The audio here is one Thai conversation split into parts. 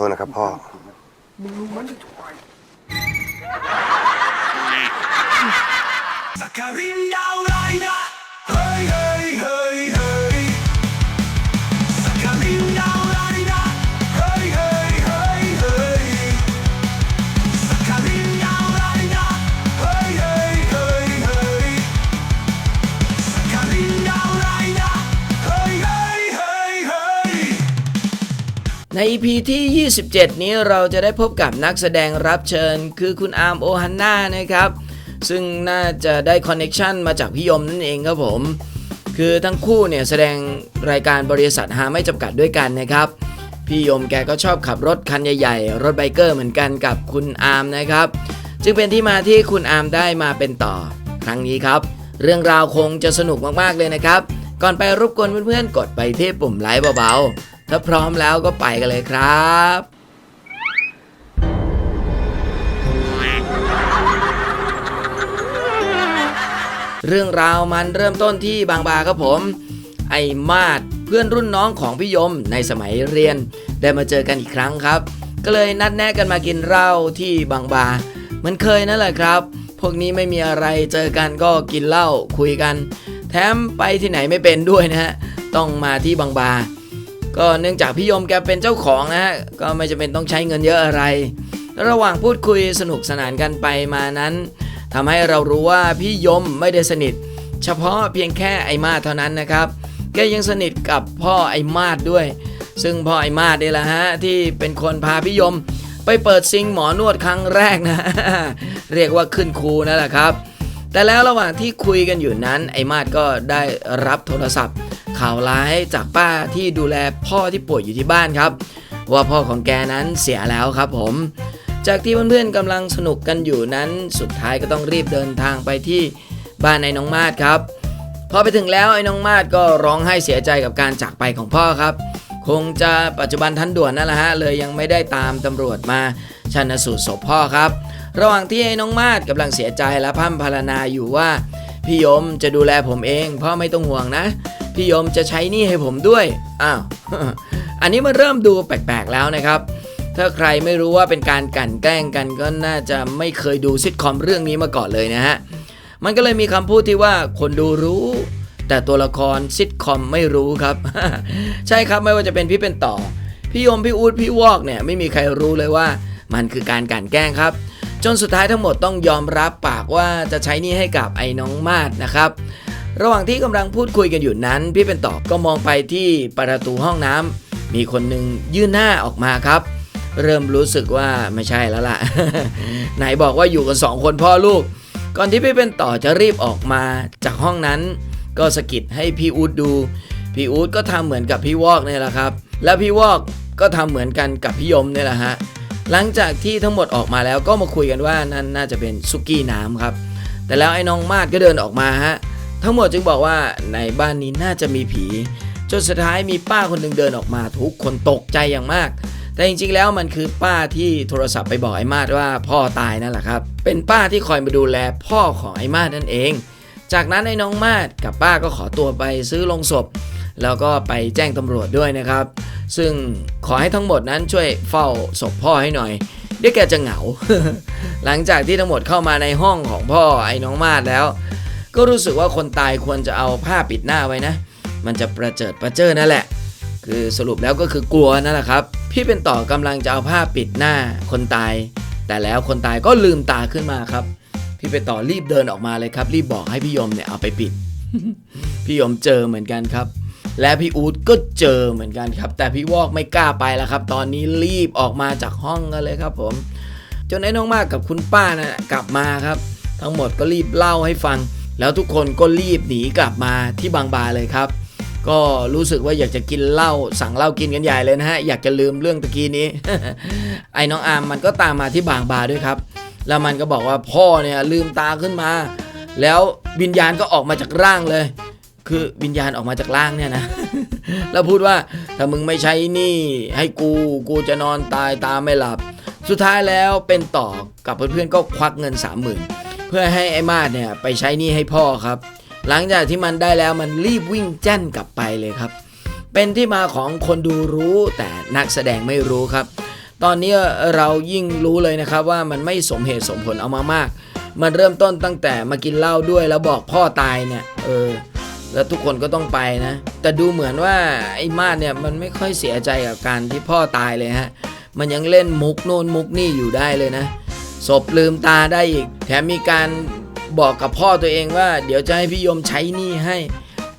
โทษนะครับพ่อ มึงรู้มันจะถูกไปสักการินดาวไรนะ ใน EP ที่ 27 นี้เราจะได้พบกับนักแสดงรับเชิญ คือคุณอาร์มโอฮันนานะครับ ซึ่งน่าจะได้คอนเน็ชันมาจากพี่ยมนั่นเองครับผม คือทั้งคู่เนี่ยแสดงรายการบริษัทหาไม่จำกัดด้วยกันนะครับ พี่ยมแกก็ชอบขับรถคันใหญ่ๆ รถไบเกอร์เหมือนกันกับคุณอาร์มนะครับ จึงเป็นที่มาที่คุณอาร์มได้มาเป็นต่อ ครั้งนี้ครับ เรื่องราวคงจะสนุกมากๆเลยนะครับ ก่อนไปรบกวนเพื่อนๆกดไปที่ปุ่มไลค์เบาๆ ถ้าพร้อมแล้วก็ไปกันเลยครับเรื่องราวมันเริ่มต้นที่บางบาครับผม ไอ้มาดเพื่อนรุ่นน้องของพี่ยมในสมัยเรียน ได้มาเจอกันอีกครั้งครับ ก็เลยนัดแนะกันมากินเหล้าที่บางบาเหมันเคยนั่นแหละครับ พวกนี้ไม่มีอะไรเจอกันก็กินเหล้าคุยกัน แถมไปที่ไหนไม่เป็นด้วยนะฮะต้องมาที่บางบา ก็เนื่องจากพี่ยมแกเป็นเจ้าของนะฮะก็ไม่จำเป็นต้องใช้เงินเยอะอะไร ระหว่างพูดคุยสนุกสนานกันไปมานั้นทำให้เรารู้ว่าพี่ยมไม่ได้สนิท เฉพาะเพียงแค่ไอ้มาเท่านั้นนะครับแกยังสนิทกับพ่อไอ้มาดด้วย ซึ่งพ่อไอ้มาดนี่แหละฮะที่เป็นคนพาพี่ยม ไปเปิดซิงหมอนวดครั้งแรกนะ เรียกว่าขึ้นครูนั่นแหละครับ แต่แล้วระหว่างที่คุยกันอยู่นั้นไอ้มาดก็ได้รับโทรศัพท์ ข่าวร้ายจากป้าที่ดูแลพ่อที่ป่วยอยู่ที่บ้านครับ ว่าพ่อของแกนั้นเสียแล้วครับผม จากที่เพื่อนๆกำลังสนุกกันอยู่นั้นสุดท้ายก็ต้องรีบเดินทางไปที่บ้านไอ้น้องมาดครับพอไปถึงแล้วไอ้น้องมาดก็ร้องไห้เสียใจกับการจากไปของพ่อครับ คงจะปัจจุบันทันด่วนนั่นแหละฮะเลยยังไม่ได้ตามตำรวจมาชันสูตรศพพ่อครับ ระหว่างที่ไอ้น้องมาดกำลังเสียใจและพร่ำพรรณนาอยู่ว่าพี่ยมจะดูแลผมเอง พ่อไม่ต้องห่วงนะ พี่ยมจะใช้หนี้ให้ผมด้วย อ้าว อันนี้มันเริ่มดูแปลกๆแล้วนะครับ ถ้าใครไม่รู้ว่าเป็นการกันแกล้งกันก็น่าจะไม่เคยดูซิทคอมเรื่องนี้มาก่อนเลยนะฮะ มันก็เลยมีคำพูดที่ว่าคนดูรู้ แต่ตัวละครซิทคอมไม่รู้ครับ ใช่ครับไม่ว่าจะเป็นพี่เป็นต่อ พี่ยมพี่อูดพี่วอกเนี่ยไม่มีใครรู้เลยว่า มันคือการกันแกล้งครับจนสุดท้ายทั้งหมดต้องยอมรับปากว่าจะใช้นี่ให้กับไอ้น้องมาดนะครับ ระหว่างที่กำลังพูดคุยกันอยู่นั้น พี่เป็นต่อก็มองไปที่ประตูห้องน้ำมีคนหนึ่งยื่นหน้าออกมาครับ เริ่มรู้สึกว่าไม่ใช่แล้วล่ะ ไหนบอกว่าอยู่กันสองคนพ่อลูก ก่อนที่พี่เป็นต่อจะรีบออกมาจากห้องนั้น ก็สะกิดให้พี่อูดดู พี่อูดก็ทำเหมือนกับพี่วอกเนี่ยแหละครับ แล้วพี่วอกก็ทำเหมือนกันกับพี่ยมเนี่ยแหละฮะหลังจากที่ทั้งหมดออกมาแล้วก็มาคุยกันว่านั่นน่าจะเป็นซุกี้น้ำครับ แต่แล้วไอ้น้องมาดก็เดินออกมาฮะ ทั้งหมดจึงบอกว่าในบ้านนี้น่าจะมีผี จนสุดท้ายมีป้าคนหนึ่งเดินออกมาทุกคนตกใจอย่างมาก แต่จริงๆแล้วมันคือป้าที่โทรศัพท์ไปบอกไอ้มาดว่าพ่อตายนั่นแหละครับ เป็นป้าที่คอยมาดูแลพ่อของไอ้มาดนั่นเอง จากนั้นไอ้น้องมาดกับป้าก็ขอตัวไปซื้อลงศพ แล้วก็ไปแจ้งตำรวจด้วยนะครับ ซึ่งขอให้ทั้งหมดนั้นช่วยเฝ้าศพพ่อให้หน่อยเดี๋ยวแกจะเหงา หลังจากที่ทั้งหมดเข้ามาในห้องของพ่อไอ้น้องมาดแล้ว ก็รู้สึกว่าคนตายควรจะเอาผ้าปิดหน้าไว้นะ มันจะประเจิดประเจิดนั่นแหละ คือสรุปแล้วก็คือกลัวนั่นแหละครับ พี่เป็นต่อกำลังจะเอาผ้าปิดหน้าคนตาย แต่แล้วคนตายก็ลืมตาขึ้นมาครับ พี่เป็นต่อรีบเดินออกมาเลยครับ รีบบอกให้พี่ยมเนี่ยเอาไปปิด พี่ยมเจอเหมือนกันครับ และพี่อู๊ดก็เจอเหมือนกันครับ แต่พี่วอกไม่กล้าไปแล้วครับ ตอนนี้รีบออกมาจากห้องกันเลยครับ ผมจนไอ้น้องมากกับคุณป้านะ่ะกลับมาครับ ทั้งหมดก็รีบเล่าให้ฟัง แล้วทุกคนก็รีบหนีกลับมาที่บางบาเลยครับ ก็รู้สึกว่าอยากจะกินเหล้าสั่งเหล้ากินกันใหญ่เลยนะฮะ อยากจะลืมเรื่องตะกี้นี้ ไอ้น้องอาร์มมันก็ตามมาที่บางบาด้วยครับ แล้วมันก็บอกว่าพ่อเนี่ยลืมตาขึ้นมา แล้ววิญญาณก็ออกมาจากร่างเลย คือวิญญาณออกมาจากร่างเนี่ยนะ แล้วพูดว่าถ้ามึงไม่ใช้นี่ให้กูกูจะนอนตายตาไม่หลับ สุดท้ายแล้วเป็นต่อกับเพื่อนๆก็ควักเงิน30,000 เพื่อให้ไอ้มาดเนี่ยไปใช้หนี้ให้พ่อครับ หลังจากที่มันได้แล้วมันรีบวิ่งแจ้นกลับไปเลยครับ เป็นที่มาของคนดูรู้แต่นักแสดงไม่รู้ครับ ตอนนี้เรายิ่งรู้เลยนะครับว่ามันไม่สมเหตุสมผลเอามามาก มันเริ่มต้นตั้งแต่มากินเหล้าด้วยแล้วบอกพ่อตายเนี่ยเออแล้วทุกคนก็ต้องไปนะ แต่ดูเหมือนว่าไอ้มาดเนี่ยมันไม่ค่อยเสียใจกับการที่พ่อตายเลยฮะ มันยังเล่นมุกโน่นมุกนี่อยู่ได้เลยนะ ศพลืมตาได้อีก แถมมีการบอกกับพ่อตัวเองว่า เดี๋ยวจะให้พี่ยมใช้หนี้ให้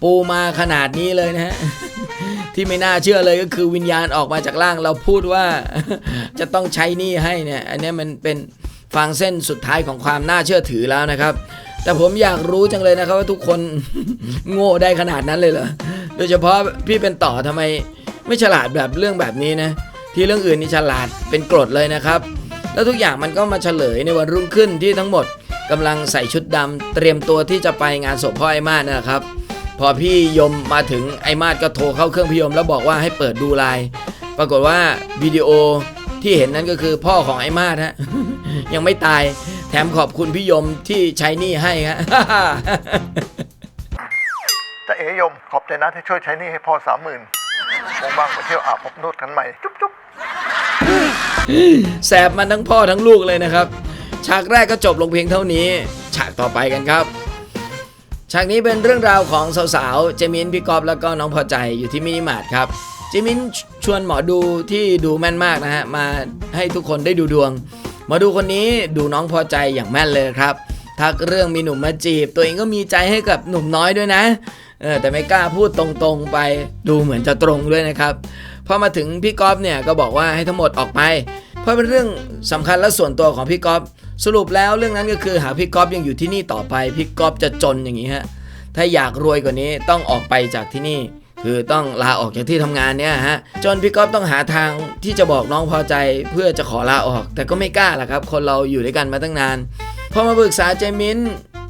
ปูมาขนาดนี้เลยนะฮะที่ไม่น่าเชื่อเลยก็คือวิญญาณออกมาจากร่างเราพูดว่า จะต้องใช้หนี้ให้เนี่ยอันนี้มันเป็นฟังเส้นสุดท้ายของความน่าเชื่อถือแล้วนะครับ แต่ผมอยากรู้จังเลยนะครับว่าทุกคนโง่ได้ขนาดนั้นเลยเหรอโดยเฉพาะพี่เป็นต่อทำไมไม่ฉลาดแบบเรื่องแบบนี้นะ ที่เรื่องอื่นนี่ฉลาดเป็นกรดเลยนะครับ แล้วทุกอย่างมันก็มาเฉลยในวันรุ่งขึ้นที่ทั้งหมดกำลังใส่ชุดดำเตรียมตัวที่จะไปงานศพพ่อไอ้มาดนะครับ พอพี่ยมมาถึงไอ้มาดก็โทรเข้าเครื่องพี่ยมแล้วบอกว่าให้เปิดดูไลน์ปรากฏว่าวิดีโอที่เห็นนั้นก็คือพ่อของไอ้มาดฮะยังไม่ตายแถมขอบคุณพี่ยมที่ใช้หนี้ให้ฮะแต่เอ๋ยมขอบใจนะที่ช่วยใช้หนี่ให้พ่อสามหมื่นว่างไปเที่ยวอาบอบนวดกันใหม่จุ๊บ แสบมันทั้งพ่อทั้งลูกเลยนะครับ ฉากแรกก็จบลงเพียงเท่านี้ ฉากต่อไปกันครับ ฉากนี้เป็นเรื่องราวของสาวๆ เจมินพี่กอบแล้วก็น้องพอใจอยู่ที่มินิมาร์ทครับ เจมินชวนหมอดูที่ดูแม่นมากนะฮะ มาให้ทุกคนได้ดูดวง หมอดูคนนี้ดูน้องพอใจอย่างแม่นเลยครับ ทักเรื่องมีหนุ่มมาจีบ ตัวเองก็มีใจให้กับหนุ่มน้อยด้วยนะ เออแต่ไม่กล้าพูดตรงๆไปดูเหมือนจะตรงด้วยนะครับพอมาถึงพี่ก๊อฟเนี่ยก็บอกว่าให้ทั้งหมดออกไป เพราะเป็นเรื่องสำคัญและส่วนตัวของพี่ก๊อฟสรุปแล้วเรื่องนั้นก็คือหากพี่ก๊อฟยังอยู่ที่นี่ต่อไปพี่ก๊อฟจะจนอย่างนี้ฮะถ้าอยากรวยกว่านี้ต้องออกไปจากที่นี่ คือต้องลาออกจากที่ทำงานเนี่ยฮะจนพี่ก๊อฟต้องหาทางที่จะบอกน้องพอใจเพื่อจะขอลาออก แต่ก็ไม่กล้าล่ะครับ คนเราอยู่ด้วยกันมาตั้งนานพอมาปรึกษาเจมิน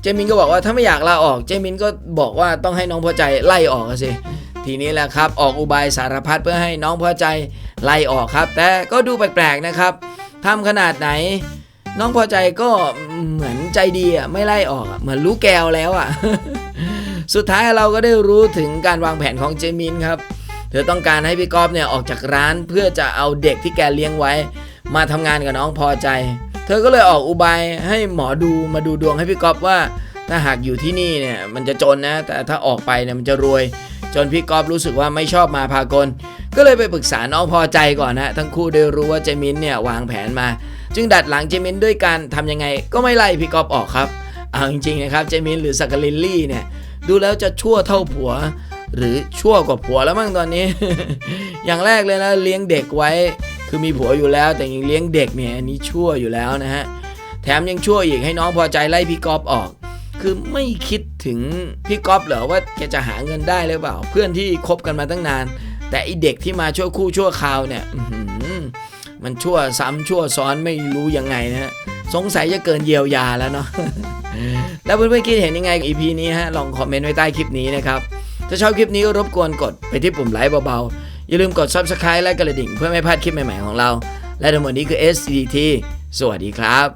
เจมินก็บอกว่าถ้าไม่อยากลาออก เจมินก็บอกว่าต้องให้น้องพอใจไล่ออกสิทีนี้แหละครับออกอุบายสารพัดเพื่อให้น้องพอใจไล่ออกครับ แต่ก็ดูแปลกๆนะครับทำขนาดไหน น้องพอใจก็เหมือนใจดีอะไม่ไล่ออกเหมือนรู้แกวแล้วอะสุดท้ายเราก็ได้รู้ถึงการวางแผนของเจมินครับเธอต้องการให้พี่ก๊อฟเนี่ยออกจากร้านเพื่อจะเอาเด็กที่แกเลี้ยงไว้ มาทำงานกับน้องพอใจ ธอก็เลยออกอุบายให้หมอดูมาดูดวงให้พี่ก๊อฟว่า ถ้าหากอยู่ที่นี่เนี่ยมันจะจนนะ แต่ถ้าออกไปเนี่ยมันจะรวย จนพี่ก๊อฟรู้สึกว่าไม่ชอบมาพากล ก็เลยไปปรึกษาน้องพอใจก่อนนะทั้งคู่ได้รู้ว่าเจมินเนี่ยวางแผนมา จึงดัดหลังเจมินด้วยการทำยังไง ก็ไม่ไล่พี่ก๊อฟออกครับเอาจริงๆนะครับเจมินหรือสักกลินลี่เนี่ยดูแล้วจะชั่วเท่าผัว หรือชั่วกว่าผัวแล้วมั้งตอนนี้ อย่างแรกเลยนะเลี้ยงเด็กไว้ คือมีผัวอยู่แล้วแต่ยังเลี้ยงเด็กเนี่ยอันนี้ชั่วอยู่แล้วนะฮะแถมยังชั่วอีกให้น้องพอใจไล่พี่ก๊อฟออก คือไม่คิดถึงพี่ก๊อฟเหรอว่าแกจะหาเงินได้หรือเปล่า เพื่อนที่คบกันมาตั้งนาน แต่ไอเด็กที่มาชั่วคู่ชั่วคราวเนี่ยมันชั่วซ้ำชั่วซ้อนไม่รู้ยังไงนะฮะสงสัยจะเกินเยียวยาแล้วเนาะแล้วเพื่อนๆคิดเห็นยังไงกับ EP นี้ฮะลองคอมเมนต์ไว้ใต้คลิปนี้นะครับถ้าชอบคลิปนี้ก็รบกวนกดไปที่ปุ่มไลค์เบาๆ อย่าลืมกด Subscribe และกระดิ่งเพื่อไม่พลาดคลิปใหม่ ๆ ของเรา และทั้งหมดนี้คือ SCT สวัสดีครับ